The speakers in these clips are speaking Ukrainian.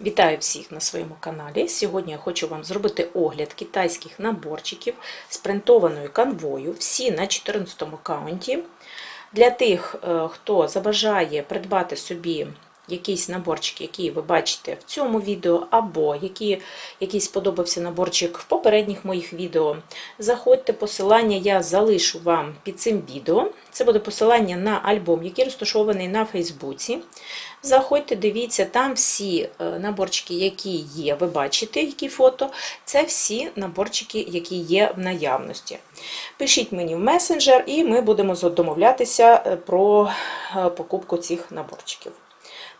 Вітаю всіх на своєму каналі. Сьогодні я хочу вам зробити огляд китайських наборчиків з принтованою канвою. Всі на 14 аккаунті. Для тих, е, хто забажає придбати собі якийсь наборчик, який ви бачите в цьому відео, або які, який сподобався наборчик в попередніх моїх відео, заходьте, посилання я залишу вам під цим відео. Це буде посилання на альбом, який розташований на Фейсбуці. Заходьте, дивіться, там всі е, наборчики, які є, ви бачите, які фото, це всі наборчики, які є в наявності. Пишіть мені в месенджер, і ми будемо домовлятися е, про е, покупку цих наборчиків.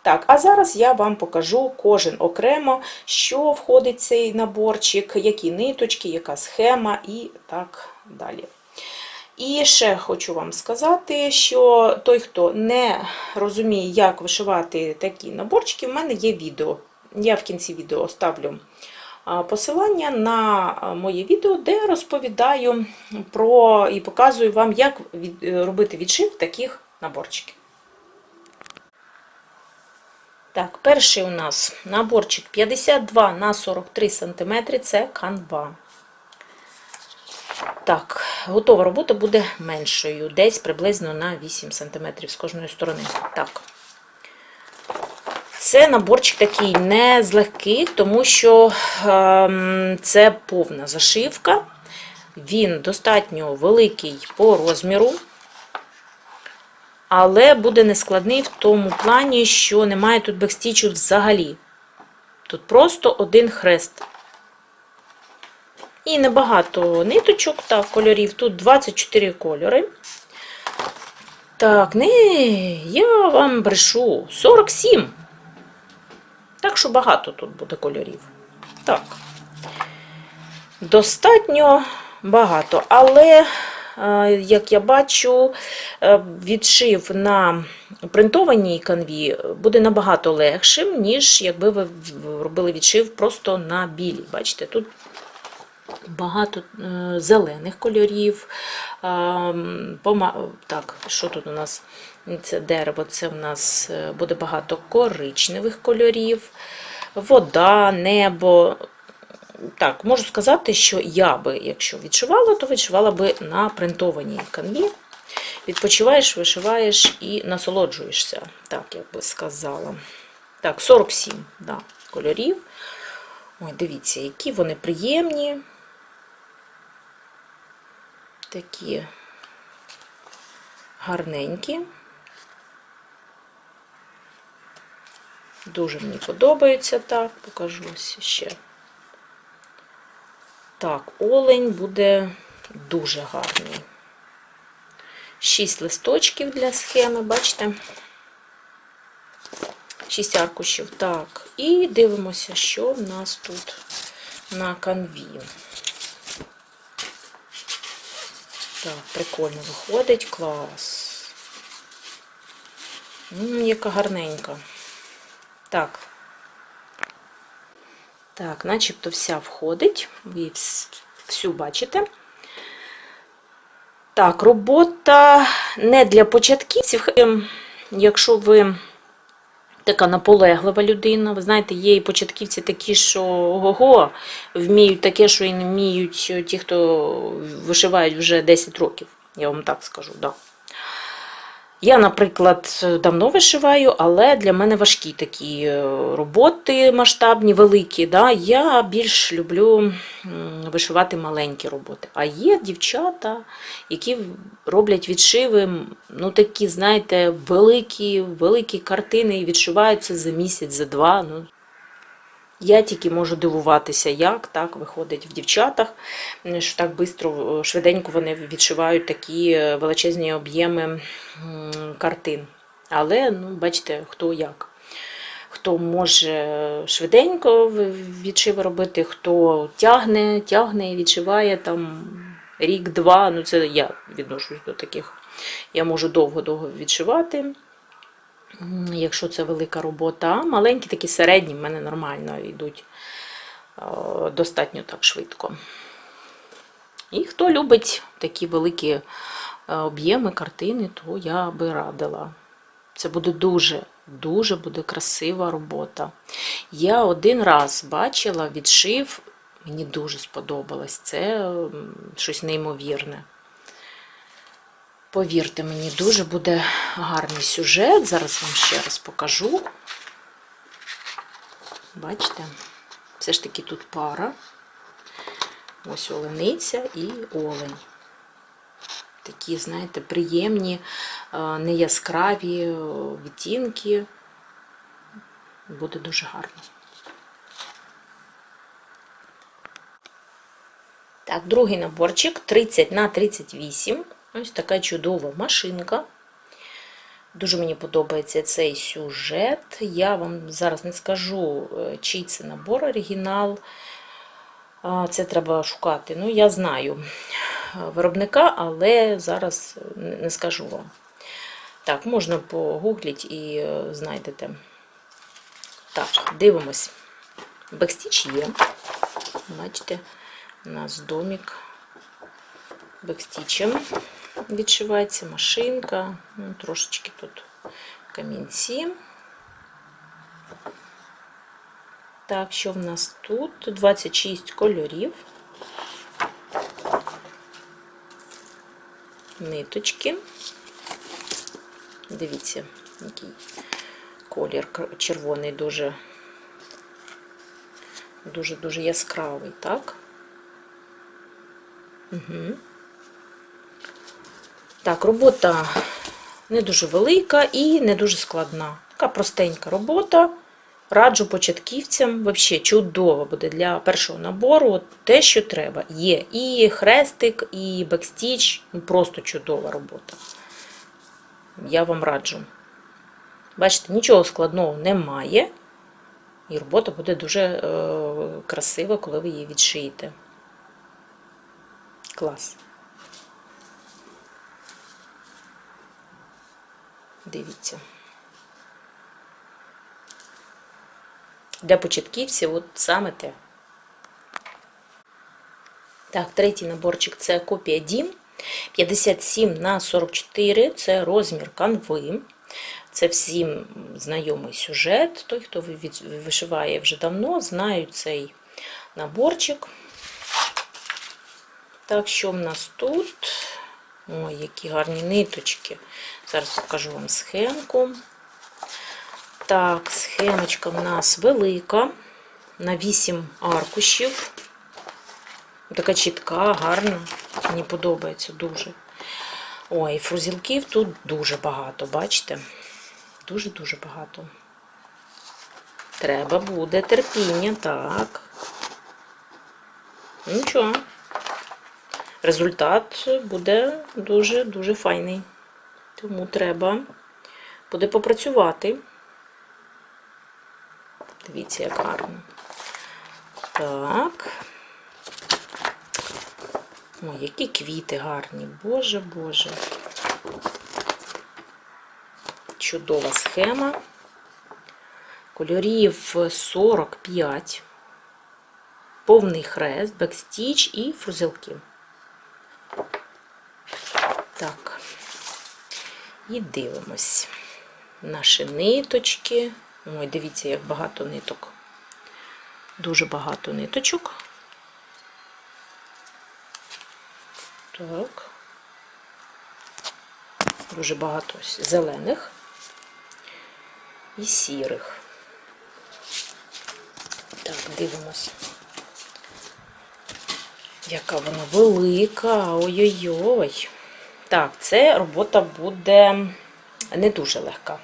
Так, а зараз я вам покажу кожен окремо, що входить в цей наборчик, які ниточки, яка схема і так далі. І ще хочу вам сказати, що той, хто не розуміє, як вишивати такі наборчики, в мене є відео. Я в кінці відео оставлю посилання на моє відео, де розповідаю про і показую вам, як робити відшив таких наборчиків. Так, перший у нас наборчик 52 на 43 см це канва. Так, готова робота буде меншою, десь приблизно на 8 см з кожної сторони. Так. Це наборчик такий не з легких, тому що е, це повна зашивка. Він достатньо великий по розміру, але буде нескладний в тому плані, що немає тут бекстічу взагалі. Тут просто один хрест. І небагато ниточок та кольорів. Тут 24 кольори. Так, не, я вам брешу 47. Так що багато тут буде кольорів. Так. Достатньо багато. Але, як я бачу, відшив на принтованій канві буде набагато легшим, ніж якби ви робили відшив просто на білій. Бачите, тут багато зелених кольорів. Так, що тут у нас? Це дерево, це в нас буде багато коричневих кольорів, вода, небо. Так, можу сказати, що я би, якщо відшивала, то відшивала би на принтованій канві. Відпочиваєш, вишиваєш і насолоджуєшся, так, як би сказала. Так, 47 да, кольорів. Ой, дивіться, які вони приємні. Такі гарненькі. Дуже мені подобається так, покажу ось ще. Так, олень буде дуже гарний. Шість листочків для схеми, бачите? Шість аркушів. Так, і дивимося, що в нас тут на канві. Так, прикольно виходить, клас. М, яка гарненька. Так. Так, начебто вся входить, ви всю бачите. Так, робота не для початківців. Якщо ви така наполеглива людина, ви знаєте, є і початківці такі, що ого, вміють таке, що і не вміють ті, хто вишивають вже 10 років, я вам так скажу. Да. Я, наприклад, давно вишиваю, але для мене важкі такі роботи масштабні, великі. Да? Я більш люблю вишивати маленькі роботи. А є дівчата, які роблять відшиви, ну такі, знаєте, великі, великі картини і відшиваються за місяць, за два. Ну, я тільки можу дивуватися, як так виходить в дівчатах, що так швидко, швиденько вони відшивають такі величезні об'єми картин. Але, ну, бачите, хто як. Хто може швиденько відшиви робити, хто тягне, тягне і відшиває там рік-два. Ну, це я відношусь до таких. Я можу довго-довго відшивати. Якщо це велика робота, маленькі, такі середні, в мене нормально йдуть достатньо так швидко. І хто любить такі великі об'єми картини, то я би радила. Це буде дуже Дуже буде красива робота. Я один раз бачила, відшив, мені дуже сподобалось. Це щось неймовірне. Повірте мені, дуже буде гарний сюжет. Зараз вам ще раз покажу. Бачите? Все ж таки тут пара. Ось олениця і олень. Такі, знаєте, приємні, е, неяскраві е, відтінки. Буде дуже гарно. Так, другий наборчик 30 на 38. Ось така чудова машинка. Дуже мені подобається цей сюжет. Я вам зараз не скажу, е, чий це набор оригінал. Це треба шукати. Ну, я знаю е, виробника, але зараз не не скажу вам. Так, можна погугліть і е, знайдете. Так, дивимось. Бекстіч є. Бачите, у нас домик бекстічем відшивається, машинка, ну, трошечки тут камінці. Так, що в нас тут? 26 кольорів. Ниточки. Дивіться, який колір червоний дуже дуже-дуже яскравий, так? Угу. Так, робота не дуже велика і не дуже складна. Така простенька робота. Раджу початківцям, взагалі чудово буде для першого набору те, що треба. Є і хрестик, і бекстіч. Ну, Просто чудова робота. Я вам раджу. Бачите, нічого складного немає. І робота буде дуже е, красива, коли ви її відшиєте. Клас. Дивіться. Для початківців от саме те. Так, третій наборчик це копія Дім. 57 на 44 це розмір канви. Це всім знайомий сюжет. Той, хто вишиває вже давно, знають цей наборчик. Так, що в нас тут? Ой, які гарні ниточки. Зараз покажу вам схемку. Так, схемочка в нас велика, на 8 аркушів. Така чітка, гарна. Мені подобається дуже. Ой, фрузілків тут дуже багато, бачите? Дуже-дуже багато. Треба буде терпіння, так. Нічого. Результат буде дуже-дуже файний. Тому треба буде попрацювати. Дивіться, як гарно. Так. Ой, які квіти гарні. Боже, Боже. Чудова схема. Кольорів 45. Повний хрест, бекстіч і фрузелки. Так. І дивимось. Наші ниточки. Ой, дивіться, як багато ниток. Дуже багато ниточок. Так. Дуже багато зелених і сірих. Так, дивимося. Яка вона велика. Ой-ой-ой. Так, це робота буде не дуже легка.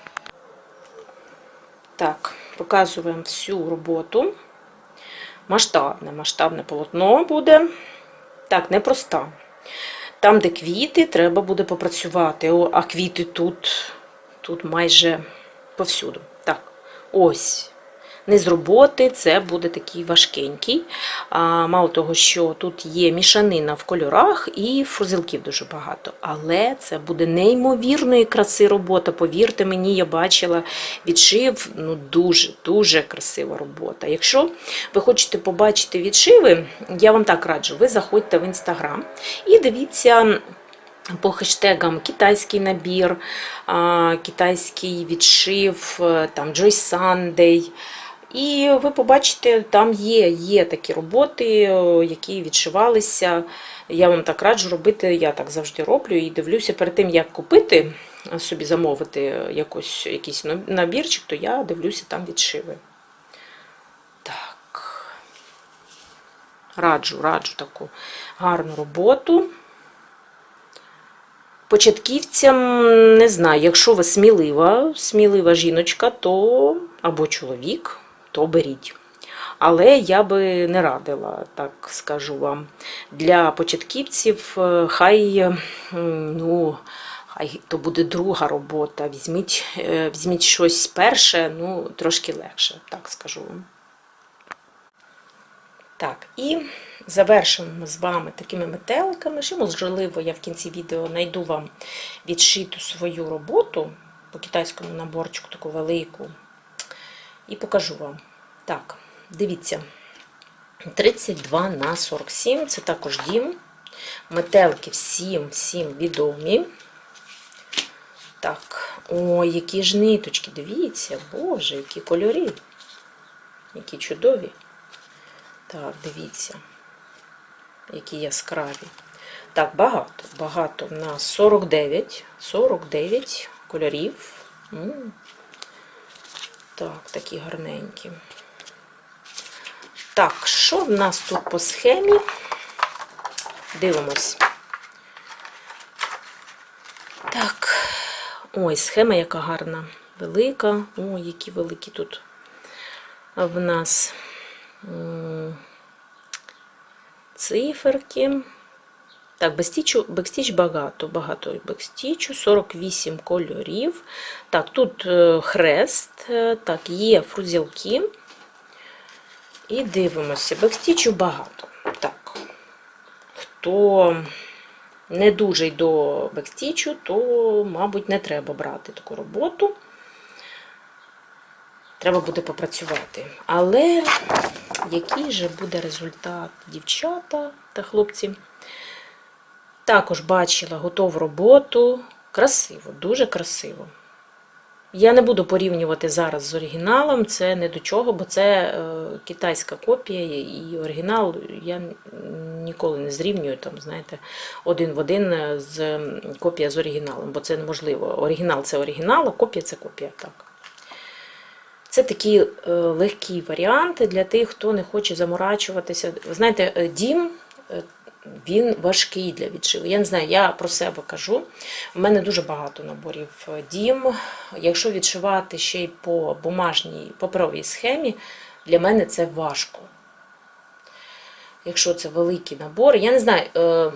Так, показуємо всю роботу. Масштабне, масштабне полотно буде. Так, непроста. Там, де квіти, треба буде попрацювати. О, а квіти тут, тут майже повсюду. Так, ось. Не з роботи, це буде такий важкенький. А, Мало того, що тут є мішанина в кольорах і фрузелків дуже багато. Але це буде неймовірної краси робота. Повірте мені, я бачила відшив, ну дуже-дуже красива робота. Якщо ви хочете побачити відшиви, я вам так раджу, ви заходьте в інстаграм і дивіться по хештегам китайський набір, китайський відшив, е, там Joy Sunday. І ви побачите, там є, є такі роботи, які відшивалися. Я вам так раджу робити, я так завжди роблю і дивлюся перед тим, як купити, е, собі замовити якось, якийсь набірчик, то я дивлюся там відшиви. Так. Раджу, раджу таку гарну роботу. Початківцям не знаю, якщо ви смілива, смілива жіночка, то або чоловік, то беріть. Але я би не радила, так скажу вам. Для початківців е, хай, ну, хай то буде друга робота. Візьміть, е, візьміть щось перше, ну, трошки легше, так скажу вам. Так, і завершимо з вами такими метеликами. Ще, можливо, я в кінці відео знайду вам відшиту свою роботу по китайському наборчику, таку велику, і покажу вам. Так, дивіться, 32 на 47, це також дім. Метелики всім, всім відомі. Так, ой, які ж ниточки, дивіться, боже, які кольори, які чудові. Так, дивіться, які яскраві. Так, багато, багато. У нас 49, 49 кольорів. М. Так, такі гарненькі. Так, що в нас тут по схемі? Дивимось. Так, ой, схема яка гарна, велика. Ой, які великі тут в нас циферки. Так, бекстічу, бекстіч багато, багато бекстічу, 48 кольорів. Так, тут е, хрест, е, так, є фрузілки. І дивимося, бекстічу багато. Так, хто не дуже й до бекстічу, то, мабуть, не треба брати таку роботу. Треба буде попрацювати. Але який же буде результат, дівчата та хлопці? Також бачила готову роботу. Красиво, дуже красиво. Я не буду порівнювати зараз з оригіналом, це не до чого, бо це е, китайська копія і оригінал я ніколи не зрівнюю, там, знаєте, один в один з копія з оригіналом, бо це неможливо. Оригінал це оригінал, а копія це копія. так. Це такі е, легкі варіанти для тих, хто не хоче заморачуватися. Знаєте, е, дім. Він важкий для відшиву. Я не знаю, я про себе кажу. У мене дуже багато наборів е, дім. Якщо відшивати ще й по бумажній паперовій схемі, для мене це важко. Якщо це великий набор, я не знаю, е,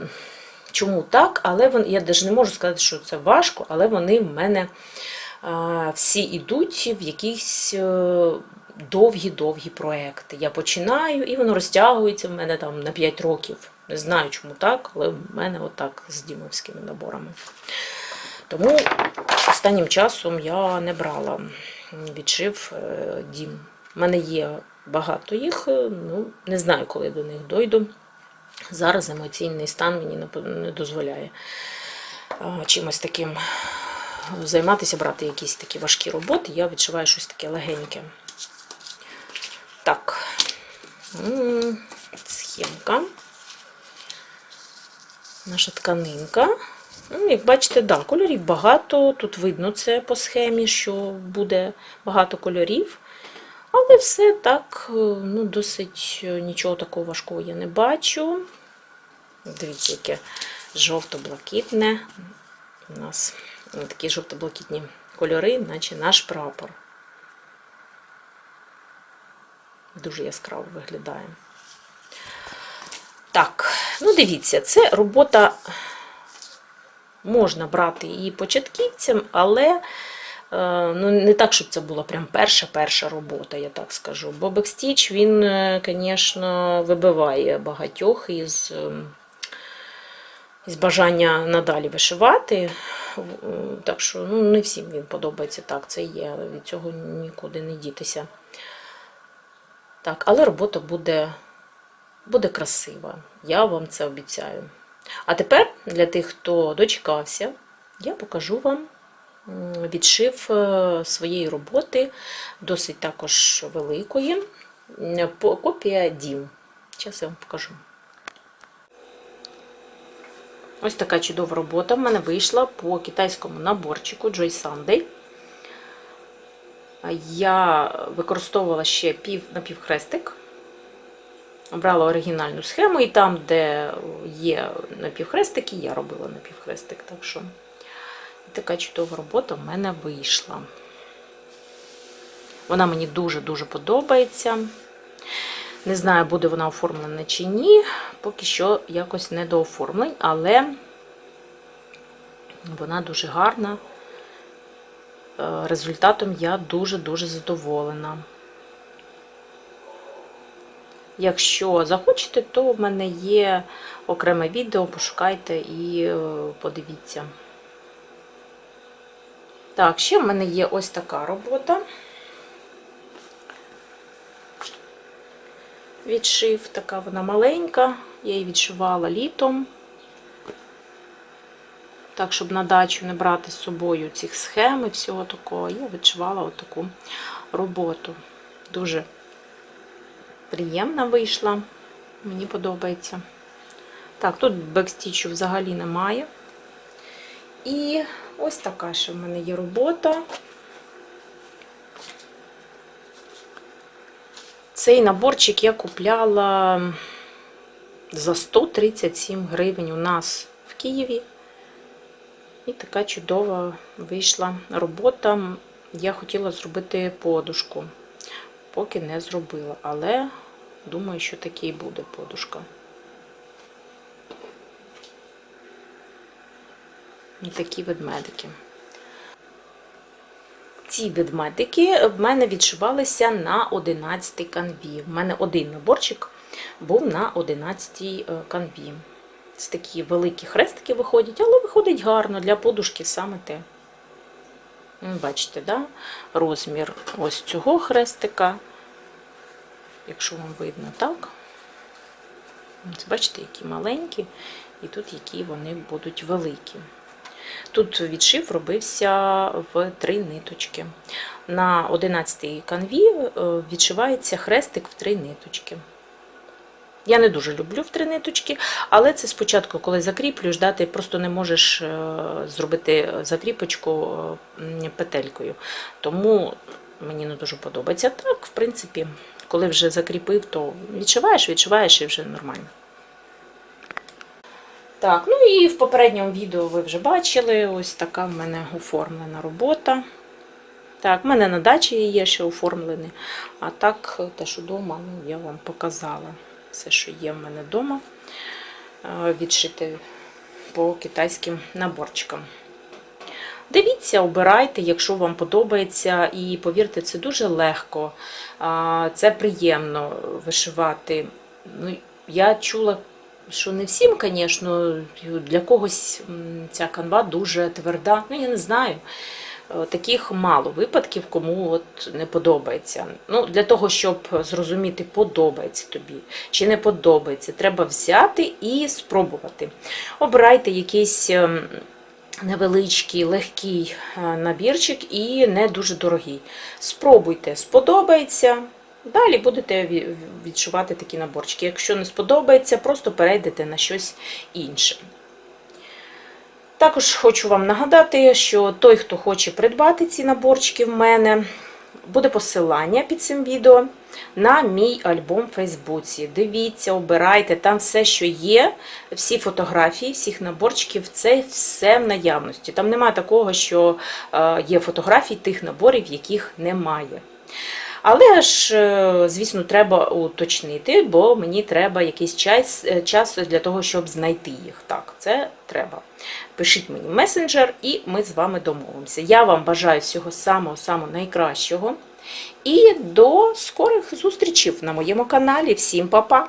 чому так, але вон, я навіть не можу сказати, що це важко, але вони в мене е, всі йдуть в якісь довгі-довгі проекти. Я починаю і воно розтягується в мене там на 5 років. Не знаю, чому так, але в мене отак з дімовськими наборами. Тому останнім часом я не брала відшив е, дім. У мене є багато їх, е, ну не знаю, коли до них дойду. Зараз емоційний стан мені не дозволяє чимось таким займатися, брати якісь такі важкі роботи. Я відчуваю щось таке легеньке. Так, схемка. Наша тканинка. Ну, Як бачите, да, кольорів багато. Тут видно це по схемі, що буде багато кольорів. Але все так, е, ну, досить е, нічого такого важкого я не бачу. Дивіться, яке жовто-блакитне. У нас такі жовто-блакитні кольори, наче наш прапор. Дуже яскраво виглядає. Так, ну дивіться, це робота можна брати і початківцям, але е, ну, не так, щоб це була прям перша-перша робота, я так скажу. Бо бекстіч, він, е, звісно, вибиває багатьох із, ем, із бажання надалі вишивати. Е, Так що ну, не всім він подобається так, це є, від цього нікуди не дітися. Так, але робота буде, буде красива. Я вам це обіцяю. А тепер для тих, хто дочекався, я покажу вам відшив е, своєї роботи, досить також великої. Копія дів. Зараз я вам покажу. Ось така чудова робота в мене вийшла по китайському наборчику Joy Sunday. Я використовувала ще пів напівхрестик. Обрала оригінальну схему, і там, де є напівхрестики, я робила напівхрестик. Так що така чудова робота в мене вийшла. Вона мені дуже-дуже подобається. Не знаю, буде вона оформлена чи ні. Поки що якось не до оформлень, але вона дуже гарна. Е, Результатом я дуже-дуже задоволена. Якщо захочете, то в мене є окреме відео, пошукайте і е, подивіться. Так, ще в мене є ось така робота. Відшив, така вона маленька, я її відшивала літом. Так, щоб на дачу не брати з собою цих схем і всього такого, я відшивала отаку роботу. Дуже приємна вийшла, мені подобається. Так, тут бекстічу взагалі немає. І ось така ще в мене є робота. Цей наборчик я купляла за 137 гривень у нас в Києві. І така чудова вийшла робота. Я хотіла зробити подушку, поки не зробила, але думаю, що таки і буде подушка. І такі ведмедики. Ці ведмедики в мене відшивалися на 11 канві. У мене один наборчик був на 11 канві. Це такі великі хрестики виходять, але виходить гарно для подушки саме те. Бачите, да? розмір ось цього хрестика. Якщо вам видно так. Бачите, які маленькі, і тут які вони будуть великі. Тут відшив робився в три ниточки. На 11 канві е, відшивається хрестик в три ниточки. Я не дуже люблю в три ниточки, але це спочатку, коли закріплюєш, да, ти просто не можеш е, зробити закріпочку е, петелькою. Тому мені не дуже подобається. Так, в принципі, коли вже закріпив, то відшиваєш, відшиваєш і вже нормально. Так, ну і в попередньому відео ви вже бачили, ось така в мене оформлена робота. Так, в мене на дачі є ще оформлений, а так те, що вдома, ну, я вам показала. Все, що є в мене вдома, відшити по китайським наборчикам. Дивіться, обирайте, якщо вам подобається, і повірте, це дуже легко, це приємно вишивати. Ну, я чула, що не всім, звісно, для когось ця канва дуже тверда. Ну, я не знаю. Е, Таких мало випадків, кому от не подобається. Ну, Для того, щоб зрозуміти, подобається тобі чи не подобається, треба взяти і спробувати. Обирайте якийсь ем, невеличкий, легкий е, набірчик і не дуже дорогий. Спробуйте, сподобається. Далі будете ві- відчувати такі наборчики. Якщо не сподобається, просто перейдете на щось інше. Також хочу вам нагадати, що той, хто хоче придбати ці наборчики в мене, буде посилання під цим відео на мій альбом в Фейсбуці. Дивіться, обирайте, там все, що є, всі фотографії, всіх наборчиків, це все в наявності. Там немає такого, що е, є фотографії тих наборів, яких немає. Але ж, е, звісно, треба уточнити, бо мені треба якийсь час, е, час для того, щоб знайти їх. Так, це треба. Пишіть мені месенджер, і ми з вами домовимося. Я вам бажаю всього самого-самого найкращого. І до скорих зустрічей на моєму каналі. Всім па-па!